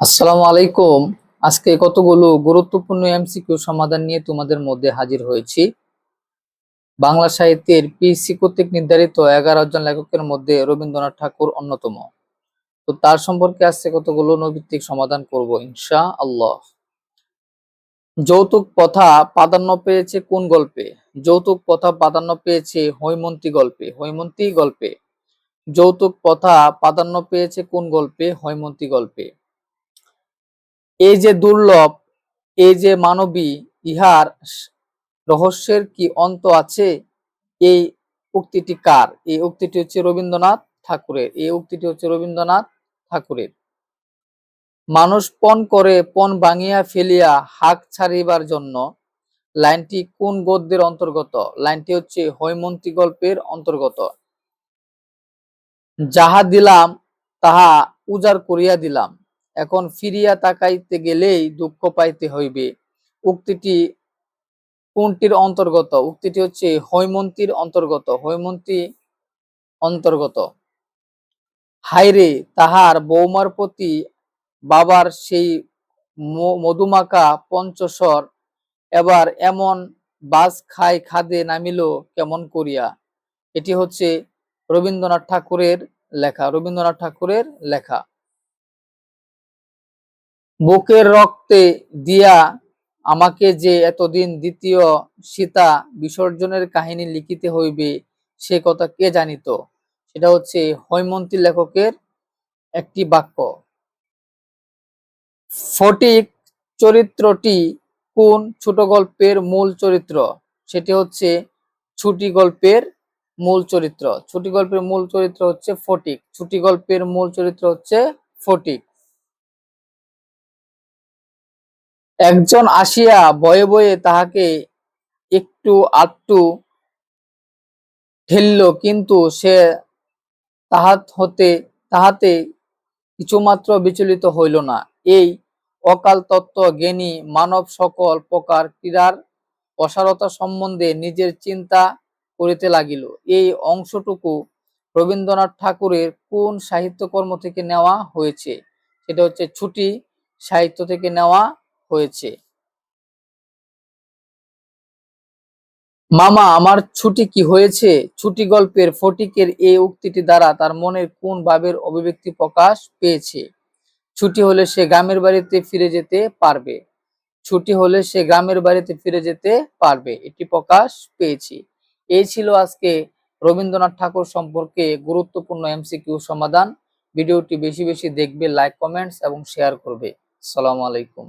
আসসালামু আলাইকুম। আজকে কতগুলো গুরুত্বপূর্ণ এমসিকিউ সমাধান নিয়ে তোমাদের মধ্যে হাজির হয়েছি। বাংলা সাহিত্যের পিএসসি কর্তৃক নির্ধারিত এগারো জন লেখকের মধ্যে রবীন্দ্রনাথ ঠাকুর অন্যতম। তো তার সম্পর্কে আজকে কতগুলো নৈভিত্তিক সমাধান করব ইনশা আল্লাহ যৌতুক প্রথা প্রাধান্য পেয়েছে কোন গল্পে? যৌতুক প্রথা প্রাধান্য পেয়েছে হৈমন্তী গল্পে। হৈমন্তী গল্পে। যৌতুক প্রথা প্রাধান্য পেয়েছে কোন গল্পে? হৈমন্তী গল্পে। এই যে দুর্লভ, এই যে মানবী, ইহার রহস্যের কি অন্ত আছে? এই উক্তিটি কার? এই উক্তিটি হচ্ছে রবীন্দ্রনাথ ঠাকুরের। এই উক্তিটি হচ্ছে রবীন্দ্রনাথ ঠাকুরের। মানুষ পণ করে, পণ ভাঙিয়া ফেলিয়া হাক ছাড়িবার জন্য লাইনটি কোন গদ্যের অন্তর্গত? লাইনটি হচ্ছে হৈমন্তী গল্পের অন্তর্গত। যাহা দিলাম, তাহা উজাড় করিয়া দিলাম। এখন ফিরিয়া তাকাইতে গেলেই দুঃখ পাইতে হইবে। উক্তিটি কোনটির অন্তর্গত? উক্তিটি হচ্ছে হৈমন্তীর অন্তর্গত। হৈমন্তী অন্তর্গত। হাইরে তাহার বৌমার প্রতি বাবার সেই ম- মধুমাখা পঞ্চস্বর এবার এমন বাস খাই খাদে নামিল কেমন করিয়া? এটি হচ্ছে রবীন্দ্রনাথ ঠাকুরের লেখা। রবীন্দ্রনাথ ঠাকুরের লেখা। বুকের রক্তে দিয়া আমাকে যে এতদিন দ্বিতীয় সীতা বিসর্জনের কাহিনী লিখিতে হইবে, সে কথা কে জানিত? সেটা হচ্ছে হৈমন্তী লেখকের একটি বাক্য। ফটিক চরিত্রটি কোন ছোট গল্পের মূল চরিত্র? সেটি হচ্ছে ছুটি গল্পের মূল চরিত্র। ছুটি গল্পের মূল চরিত্র হচ্ছে ফটিক। ছুটি গল্পের মূল চরিত্র হচ্ছে ফটিক। একজন আসিয়া বয়ে বয়ে তাহাকে একটু আটটু ঠেলল, কিন্তু সে তাহাত হতে, তাহাতে কিছুমাত্র বিচলিত হইল না। এই অকাল তত্ত্ব জ্ঞানী মানব সকল প্রকার ক্রীড়ার অসারতা সম্বন্ধে নিজের চিন্তা করিতে লাগিল। এই অংশটুকু রবীন্দ্রনাথ ঠাকুরের কোন সাহিত্যকর্ম থেকে নেওয়া হয়েছে? সেটা হচ্ছে ছুটি সাহিত্য থেকে নেওয়া হয়েছে। মামা, আমার ছুটি কি হয়েছে? ছুটি গল্পের ফটিকের এই উক্তিটি দ্বারা তার মনের কোন ভাবের অভিব্যক্তি প্রকাশ পেয়েছে? ছুটি হলে সে গ্রামের বাড়িতে ফিরে যেতে পারবে। ছুটি হলে সে গ্রামের বাড়িতে ফিরে যেতে পারবে, এটি প্রকাশ পেয়েছি। এই ছিল আজকে রবীন্দ্রনাথ ঠাকুর সম্পর্কে গুরুত্বপূর্ণ এমসিকিউ সমাধান। ভিডিওটি বেশি বেশি দেখবে, লাইক, কমেন্টস এবং শেয়ার করবে। আসসালামু আলাইকুম।